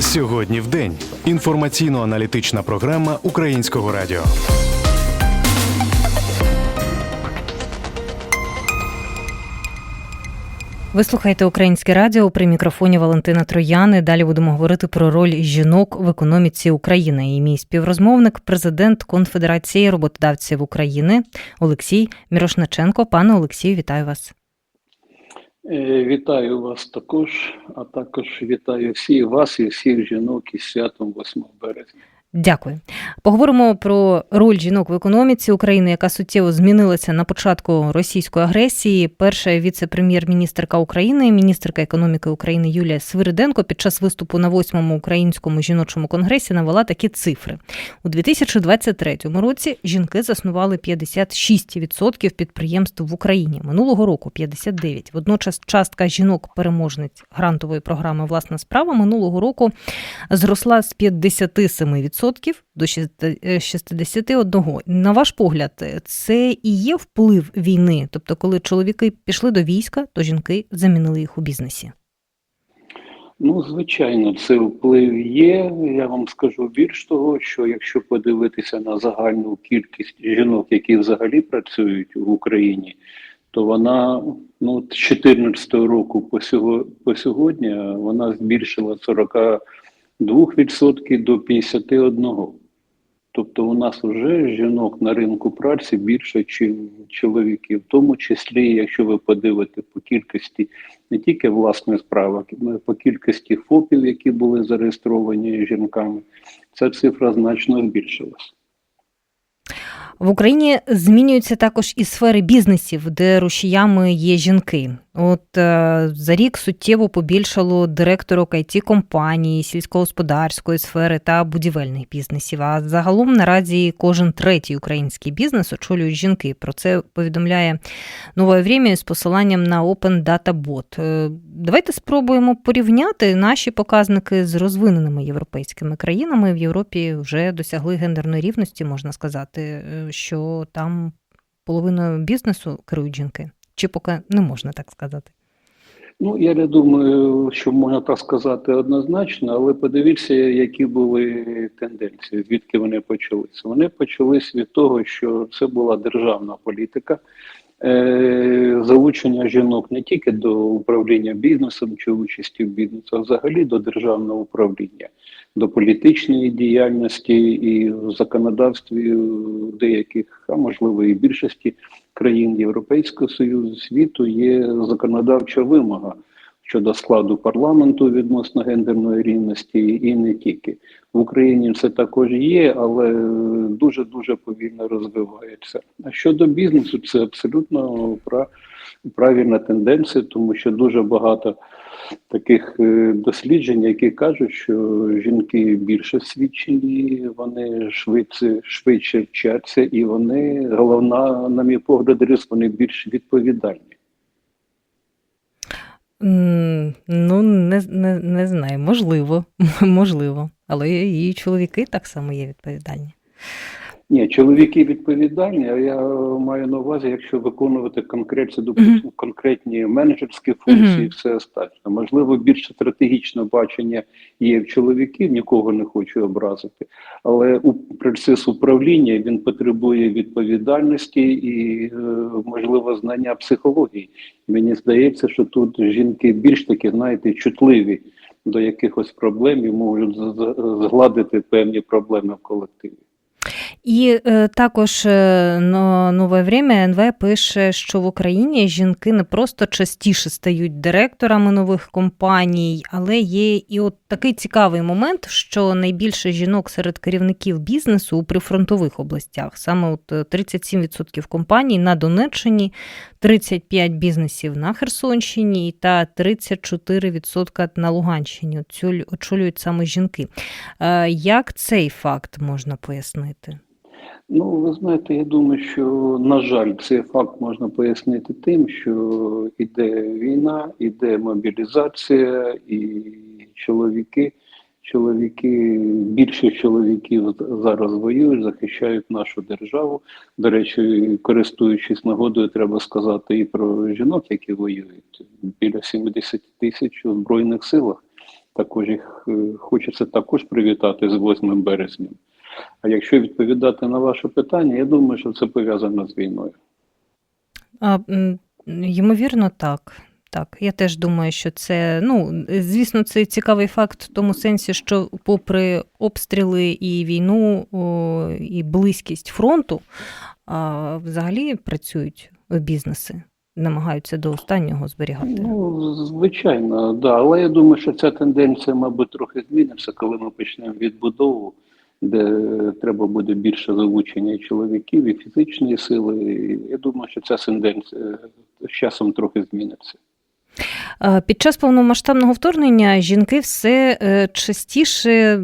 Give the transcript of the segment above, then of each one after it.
Сьогодні в день. Інформаційно-аналітична програма Українського радіо. Ви слухаєте Українське радіо при мікрофоні Валентина Трояни. Далі будемо говорити про роль жінок в економіці України. І мій співрозмовник, президент Конфедерації роботодавців України Олексій Мірошниченко. Пане Олексію, вітаю вас. Е, Вітаю вас також, а також вітаю всіх вас і всіх жінок із святом 8 березня. Дякую. Поговоримо про роль жінок в економіці України, яка суттєво змінилася на початку російської агресії. Перша віце-прем'єр-міністрка України, міністерка економіки України Юлія Свириденко під час виступу на восьмому українському жіночому конгресі навела такі цифри. У 2023 році жінки заснували 56% підприємств в Україні. Минулого року 59%. Водночас частка жінок-переможниць грантової програми Власна справа минулого року зросла з 57% до 61. На ваш погляд, це і є вплив війни? Тобто, коли чоловіки пішли до війська, то жінки замінили їх у бізнесі? Ну, звичайно, це вплив є. Я вам скажу більш того, що якщо подивитися на загальну кількість жінок, які взагалі працюють в Україні, то вона ну, з 2014 року по, сьогодні вона збільшила 42% до 51%. Тобто у нас вже жінок на ринку праці більше, ніж чоловіків, в тому числі, якщо ви подивите по кількості не тільки власної справи, а по кількості ФОПів, які були зареєстровані жінками, ця цифра значно збільшилась. В Україні змінюються також і сфери бізнесів, де рушіями є жінки. От е, за рік суттєво побільшало директорок it компанії, сільськогосподарської сфери та будівельних бізнесів. А загалом наразі кожен третій український бізнес очолюють жінки. Про це повідомляє нове время з посиланням на Open Data Bot. Е, Давайте спробуємо порівняти наші показники з розвиненими європейськими країнами. В Європі вже досягли гендерної рівності, можна сказати, е, що там половиною бізнесу керують жінки. Чи поки не можна так сказати? Ну, я не думаю, що можна так сказати однозначно, але подивіться, які були тенденції, звідки вони почалися. Вони почались від того, що це була державна політика. е, Залучення жінок не тільки до управління бізнесом чи участі в бізнесі, а взагалі до державного управління, до політичної діяльності і в законодавстві деяких, а можливо і більшості країн Європейського Союзу світу є законодавча вимога щодо складу парламенту відносно гендерної рівності, і не тільки в Україні це також є, але дуже дуже повільно розвивається. А щодо бізнесу, це абсолютно пра- правильна тенденція, тому що дуже багато таких е, досліджень, які кажуть, що жінки більше освічені, вони швидше швидше вчаться, і вони головна, на мій погляд, рис, вони більш відповідальні. Ну, не, не, не знаю, можливо, можливо. Але і чоловіки так само є відповідальні. Ні, чоловіки відповідальні, а я маю на увазі, якщо виконувати конкретні, допустимо, конкретні менеджерські функції, все остальне. Можливо, більше стратегічне бачення є в чоловіків, нікого не хочу образити, але у процес управління він потребує відповідальності і, е, можливо, знання психології. Мені здається, що тут жінки більш таки, знаєте, чутливі до якихось проблем і можуть згладити певні проблеми в колективі. І е, також е, но- нове время НВ пише, що в Україні жінки не просто частіше стають директорами нових компаній, але є і от такий цікавий момент, що найбільше жінок серед керівників бізнесу у прифронтових областях. Саме от е, 37% компаній на Донеччині, 35 бізнесів на Херсонщині та 34% на Луганщині. Цю- очолюють саме жінки. Е, Як цей факт можна пояснити? Ну, ви знаєте, я думаю, що, на жаль, цей факт можна пояснити тим, що іде війна, іде мобілізація, і чоловіки, чоловіки, більше чоловіків зараз воюють, захищають нашу державу. До речі, користуючись нагодою, треба сказати і про жінок, які воюють біля 70 тисяч у Збройних силах. також їх е, хочеться також привітати з 8 березням. А якщо відповідати на ваше питання, я думаю, що це пов'язано з війною. А, ймовірно, так. Так, я теж думаю, що це, ну, звісно, це цікавий факт в тому сенсі, що попри обстріли і війну, о, і близькість фронту, а, взагалі працюють бізнеси, намагаються до останнього зберігати. Ну, звичайно, да. Але я думаю, що ця тенденція, мабуть, трохи зміниться, коли ми почнемо відбудову, де треба буде більше залучення чоловіків, і фізичної сили. Я думаю, що ця тенденція з часом трохи зміниться. А, Під час повномасштабного вторгнення жінки все е, частіше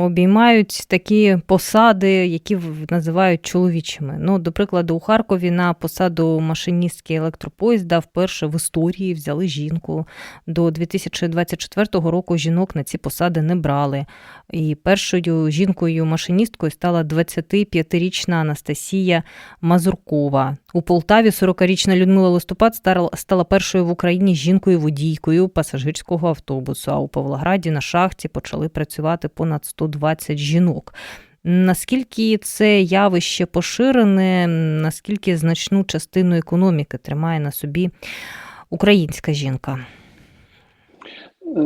обіймають такі посади, які називають чоловічими. Ну, до прикладу, у Харкові на посаду машиністки електропоїзда вперше в історії взяли жінку. До 2024 року жінок на ці посади не брали. І першою жінкою-машиністкою стала 25-річна Анастасія Мазуркова. У Полтаві 40-річна Людмила Листопад стала першою в Україні жінкою-водійкою пасажирського автобусу. А у Павлограді на шахті почали працювати понад 120 жінок. Наскільки це явище поширене, наскільки значну частину економіки тримає на собі українська жінка? Е,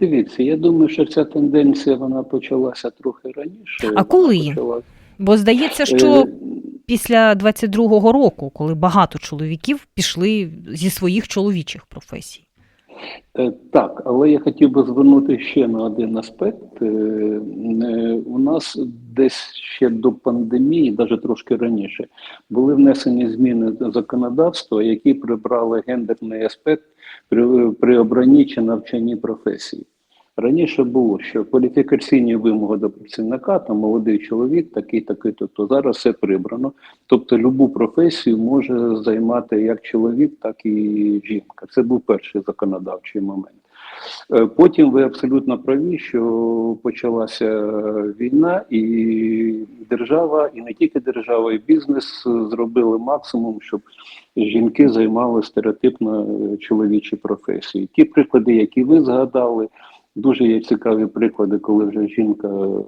Дивіться, я думаю, що ця тенденція вона почалася трохи раніше. А коли? Вона почала- Бо здається, що Е, після 22-го року, коли багато чоловіків пішли зі своїх чоловічих професій. Е, Так, але я хотів би звернути ще на один аспект. Е, е, У нас десь ще до пандемії, навіть трошки раніше, були внесені зміни до законодавства, які прибрали гендерний аспект при, при обранні чи навчанні професії. Раніше було, що кваліфікаційні вимоги до працівника, там молодий чоловік, такий, такий, то, то зараз все прибрано. Тобто любу професію може займати як чоловік, так і жінка. Це був перший законодавчий момент. Е, Потім ви абсолютно праві, що почалася війна, і держава, і не тільки держава, і бізнес зробили максимум, щоб жінки займали стереотипно е, чоловічі професії. Ті приклади, які ви згадали, дуже є цікаві приклади, коли вже жінка е,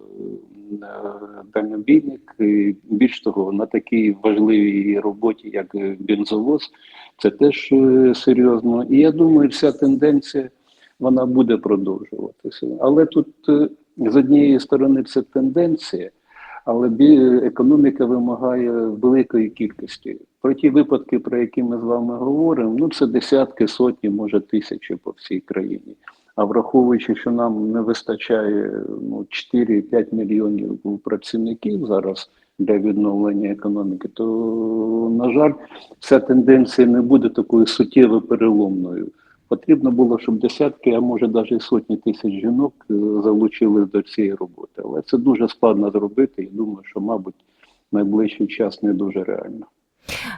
дальнобійник. І Більш того, на такій важливій роботі, як е, бензовоз, це теж е, серйозно. І я думаю, ця тенденція вона буде продовжуватися. Але тут е, з однієї сторони це тенденція, але економіка вимагає великої кількості. Про ті випадки, про які ми з вами говоримо, ну це десятки, сотні, може тисячі по всій країні. А враховуючи, що нам не вистачає ну, 4-5 мільйонів працівників зараз для відновлення економіки, то, на жаль, ця тенденція не буде такою суттєво переломною. Потрібно було, щоб десятки, а може навіть сотні тисяч жінок е, залучились до цієї роботи. Але це дуже складно зробити і думаю, що, мабуть, найближчий час не дуже реально.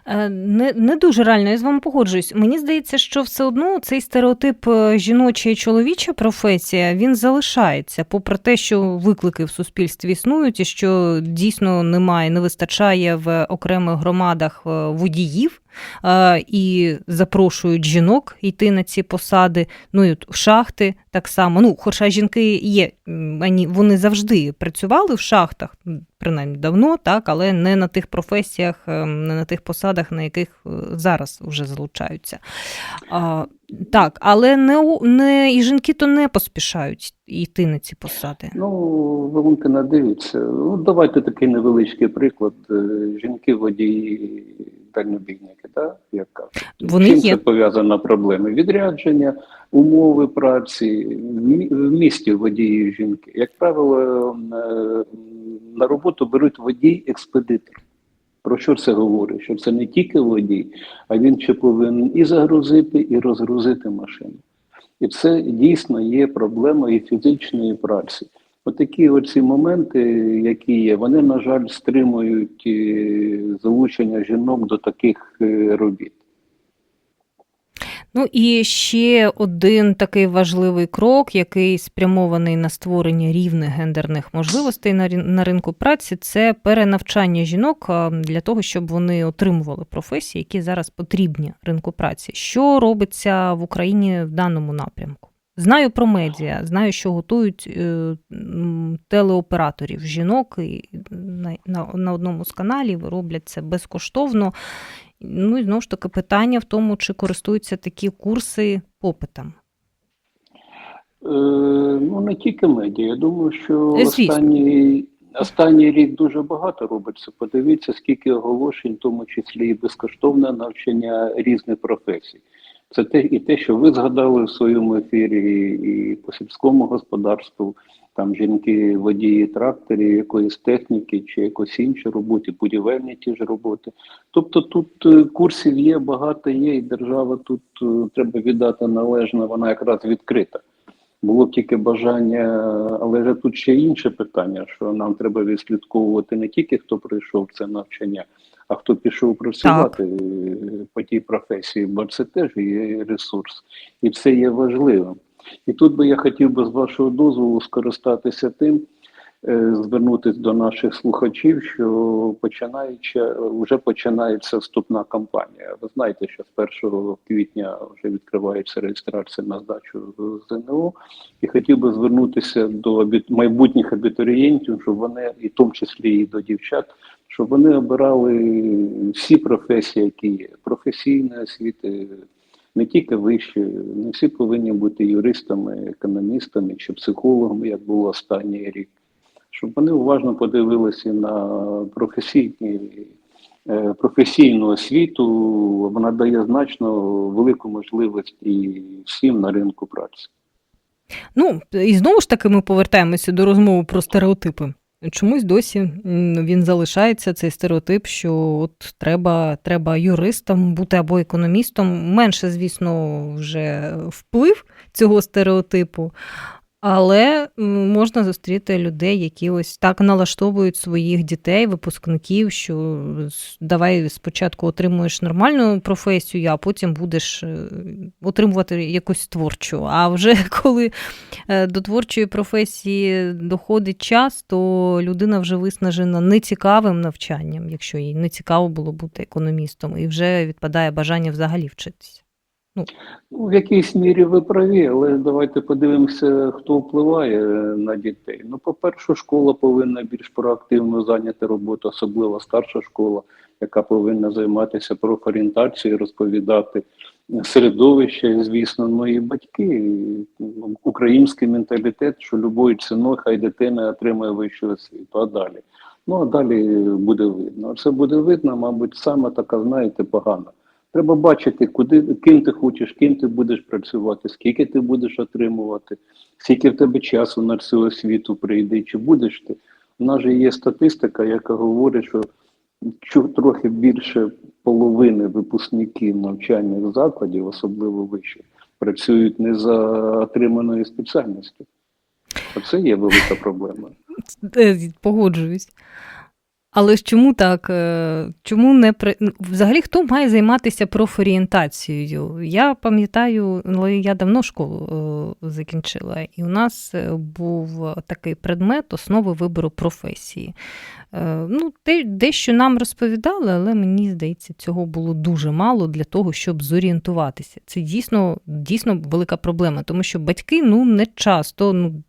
Е, Не, не дуже реально, я з вами погоджуюсь. Мені здається, що все одно цей стереотип е, жіноча і чоловіча професія він залишається, попри те, що виклики в суспільстві існують, і що дійсно немає, не вистачає в окремих громадах е, водіїв. І запрошують жінок йти на ці посади. Ну і в шахти так само. Ну, хоча жінки є, вони завжди працювали в шахтах, принаймні давно, так, але не на тих професіях, е, не на тих посадах, на яких е, зараз вже залучаються. Так, але не, не і жінки то не поспішають йти на ці посади. Ну, Валентина, дивіться, ну давайте такий невеличкий приклад. Е, Жінки водії дальнобійники, так? Як кажуть. Вони Чим є. це пов'язано проблеми? Відрядження, умови праці, в місті водії жінки. Як правило, е, на роботу беруть водій-експедитор. Про що це говорить? Що це не тільки водій, а він ще повинен і загрузити, і розгрузити машину. І це дійсно є проблемою фізичної праці. Отакі оці моменти, які є, вони, на жаль, стримують е, залучення жінок до таких е, робіт. Ну і ще один такий важливий крок, який спрямований на створення рівних гендерних можливостей на ринку праці, це перенавчання жінок для того, щоб вони отримували професії, які зараз потрібні ринку праці. Що робиться в Україні в даному напрямку? Знаю про медіа, знаю, що готують е, телеоператорів жінок і на, на, на одному з каналів роблять це безкоштовно. Ну і знову ж таки питання в тому, чи користуються такі курси попитом. Е, ну, не тільки медіа. Я думаю, що Е, звісно. останній, останній рік дуже багато робиться. Подивіться, скільки оголошень, в тому числі і безкоштовне навчання різних професій. Це те і те, що ви згадали в своєму ефірі, і по сільському господарству, там жінки, водії тракторів, якоїсь техніки чи якось інші роботи, будівельні ті ж роботи. Тобто тут е, курсів є, багато є, і держава тут е, треба віддати належне, вона якраз відкрита. Було б тільки бажання, але тут ще інше питання, що нам треба відслідковувати не тільки хто пройшов це навчання, а хто пішов працювати так. по тій професії, бо це теж є ресурс, і це є важливим. І тут би я хотів би з вашого дозволу скористатися тим, звернутися до наших слухачів, що починаючи, вже починається вступна кампанія. Ви знаєте, що з 1 квітня вже відкривається реєстрація на здачу ЗНО. І хотів би звернутися до майбутніх абітурієнтів, щоб вони, і в тому числі і до дівчат, щоб вони обирали всі професії, які є, професійні освіти, не тільки вищі, не всі повинні бути юристами, економістами чи психологами, як було останній рік. Щоб вони уважно подивилися на професійні, е, професійну освіту, вона дає значно велику можливість і всім на ринку праці. Ну, і знову ж таки ми повертаємося до розмови про стереотипи. Чомусь досі він залишається цей стереотип, що от треба, треба юристом бути або економістом. Менше, звісно, вже вплив цього стереотипу, але можна зустріти людей, які ось так налаштовують своїх дітей, випускників, що давай спочатку отримуєш нормальну професію, а потім будеш е, отримувати якусь творчу. А вже коли е, до творчої професії доходить час, то людина вже виснажена нецікавим навчанням, якщо їй не цікаво було бути економістом, і вже відпадає бажання взагалі вчитися. Ну, в якійсь мірі ви праві, але давайте подивимося, хто впливає на дітей. Ну, по-перше, школа повинна більш проактивно зайняти роботу, особливо старша школа, яка повинна займатися профорієнтацією, розповідати середовище, звісно, ну і батьки, ну, український менталітет, що любою ціною хай дитина отримає вищу освіту, а далі. Ну, а далі буде видно. Це буде видно, мабуть, саме така, знаєте, погана. Треба бачити, куди ким ти хочеш, ким ти будеш працювати, скільки ти будеш отримувати, скільки в тебе часу на цю освіту прийде, чи будеш ти. У нас же є статистика, яка говорить, що трохи більше половини випускників навчальних закладів, особливо вищих, працюють не за отриманою спеціальністю. Оце є велика проблема. Е, Погоджуюсь. Але ж чому так? Е, Чому не при... ну, взагалі хто має займатися профорієнтацією? Я пам'ятаю, але я давно школу е, закінчила, і у нас е, був такий предмет основи вибору професії. Е, Ну, дещо нам розповідали, але мені здається, цього було дуже мало для того, щоб зорієнтуватися. Це дійсно, дійсно велика проблема, тому що батьки ну не часто ну,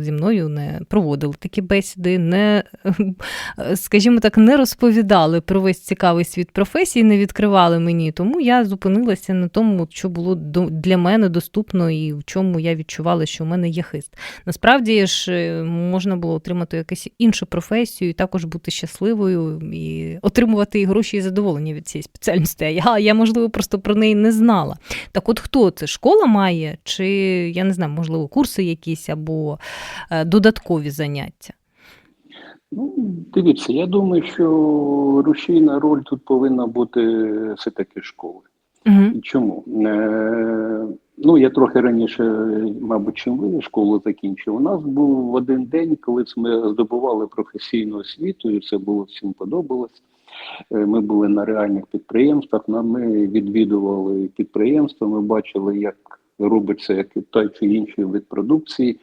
зі мною не проводили такі бесіди, не, скажімо так, не розповідали про весь цікавий світ професії, не відкривали мені. Тому я зупинилася на тому, що було для мене доступно і в чому я відчувала, що в мене є хист. Насправді ж е, можна було отримати якусь іншу професію, і також бути щасливою і отримувати і гроші і задоволення від цієї спеціальності. А я, я, можливо, просто про неї не знала. Так от хто це? Школа має, чи я не знаю, можливо, курси якісь або е, додаткові заняття? Ну, дивіться, я думаю, що рушійна роль тут повинна бути все-таки школи. Угу. Чому? Е, ну, я трохи раніше, мабуть, чим ви школу закінчив. У нас був один день, коли ми здобували професійну освіту, і це було всім подобалось. Е, Ми були на реальних підприємствах, ми відвідували підприємства, ми бачили, як робиться як той чи інший вид продукції,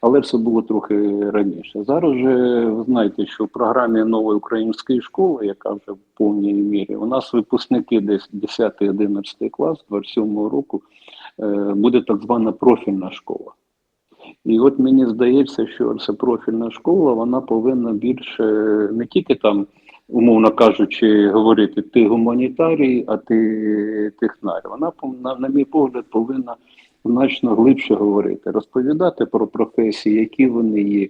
але це було трохи раніше. Зараз же ви знаєте, що в програмі нової української школи, яка вже в повній мірі, у нас випускники десь 10-11 клас 27-го року е, буде так звана профільна школа. І от мені здається, що ця профільна школа вона повинна більше не тільки там, умовно кажучи, говорити ти гуманітарій, а ти технар. Вона, на, на мій погляд, повинна значно глибше говорити, розповідати про професії, які вони є,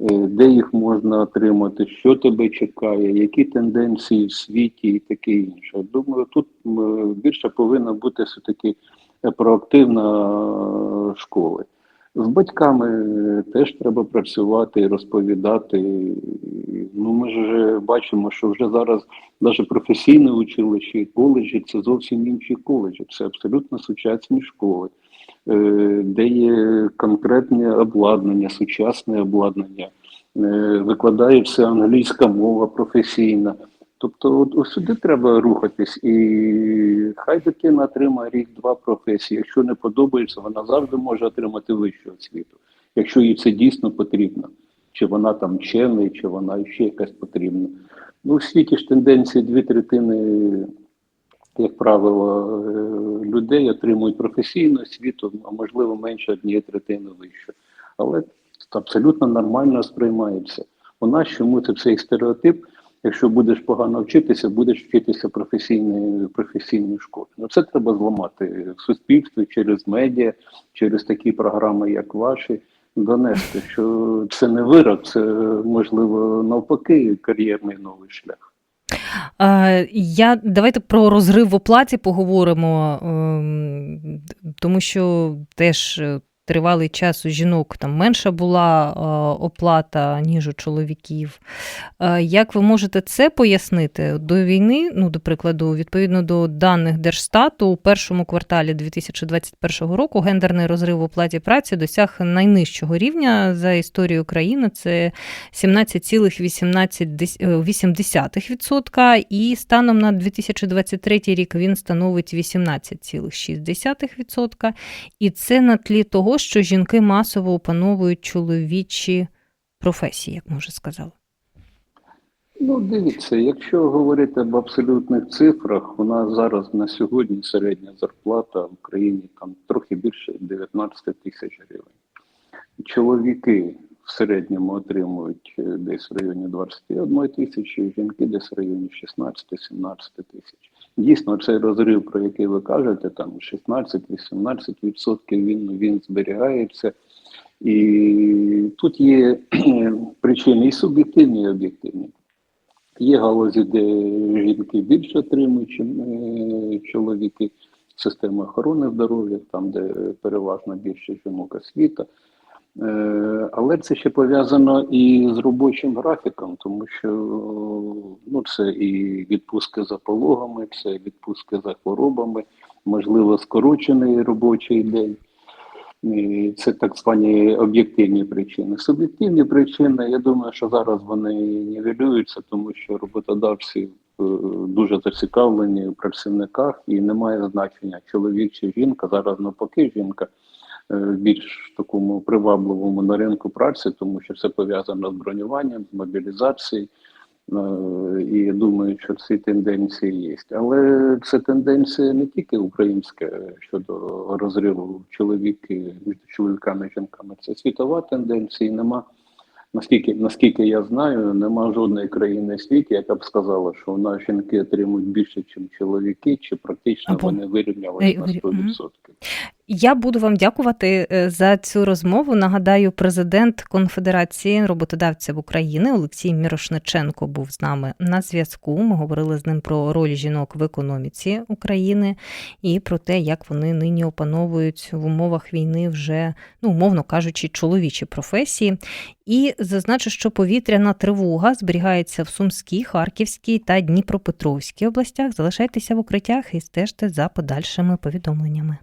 е, де їх можна отримати, що тебе чекає, які тенденції в світі і таке інше. Думаю, тут більше повинна бути все-таки е, проактивна е, школи. З батьками е, теж треба працювати, і розповідати. Ну, ми ж бачимо, що вже зараз навіть професійне училище і коледжі це зовсім інші коледжі, це абсолютно сучасні школи, е, де є конкретне обладнання, сучасне обладнання, е, викладається англійська мова професійна. Тобто, от, сюди треба рухатись, і хай дитина отримає рік-два професії. Якщо не подобається, вона завжди може отримати вищу освіту, якщо їй це дійсно потрібно. Чи вона там вчений, чи вона ще якась потрібна. Ну, у світі ж тенденції дві третини, як правило, е, людей отримують професійну освіту, а можливо менше однієї третини вище. Але це абсолютно нормально сприймається. У нас чому це цей стереотип? Якщо будеш погано вчитися, будеш вчитися в професійній, професійній школі. Ну це треба зламати в суспільстві через медіа, через такі програми, як ваші, донести, що це не вирок, це можливо навпаки кар'єрний новий шлях. Я давайте про розрив в оплаті поговоримо, ем, тому що теж е, тривалий час у жінок там менша була е, оплата, ніж у чоловіків. Е, Як ви можете це пояснити до війни? Ну, до прикладу, відповідно до даних Держстату, у першому кварталі 2021 року гендерний розрив в оплаті праці досяг найнижчого рівня за історію України. Це 17,18%, і станом на 2023 рік він становить 18,6%. І це на тлі того, що жінки масово опановують чоловічі професії, як ми вже сказали. Ну, дивіться, якщо говорити об абсолютних цифрах, у нас зараз на сьогодні середня зарплата в Україні там трохи більше 19 тисяч гривень. Чоловіки в середньому отримують е, десь в районі 21 тисячі, жінки десь в районі 16-17 тисяч. Дійсно, цей розрив, про який ви кажете, там 16-18% він, він зберігається. І тут є причини і суб'єктивні, і об'єктивні. Є галузі, де жінки більше отримують, ніж чоловіки. Система охорони здоров'я, там, де переважно більше жінок освіта. Е, Але це ще пов'язано і з робочим графіком, тому що ну, це і відпустки за пологами, це відпустки за хворобами, можливо, скорочений робочий день. І Це так звані об'єктивні причини. Суб'єктивні причини, я думаю, що зараз вони нівелюються, тому що роботодавці е, дуже зацікавлені в працівниках і немає значення чоловік чи жінка. Зараз навпаки жінка в більш такому привабливому на ринку праці, тому що все пов'язано з бронюванням, з мобілізацією. Е, І я думаю, що ці тенденції є. Але це тенденція не тільки українська щодо розриву чоловіки між чоловіками і жінками. Це світова тенденція. і Нема наскільки, наскільки я знаю, нема жодної країни світі, яка б сказала, що у нас жінки отримують більше, ніж чоловіки, чи практично Або- вони вирівнялися на Е, мгм. 100%. Я буду вам дякувати е, за цю розмову. Нагадаю, президент Конфедерації роботодавців України Олексій Мірошниченко був з нами на зв'язку. Ми говорили з ним про роль жінок в економіці України і про те, як вони нині опановують в умовах війни вже, ну умовно кажучи, чоловічі професії. І зазначу, що повітряна тривога зберігається в Сумській, Харківській та Дніпропетровській областях. Залишайтеся в укриттях і стежте за подальшими повідомленнями.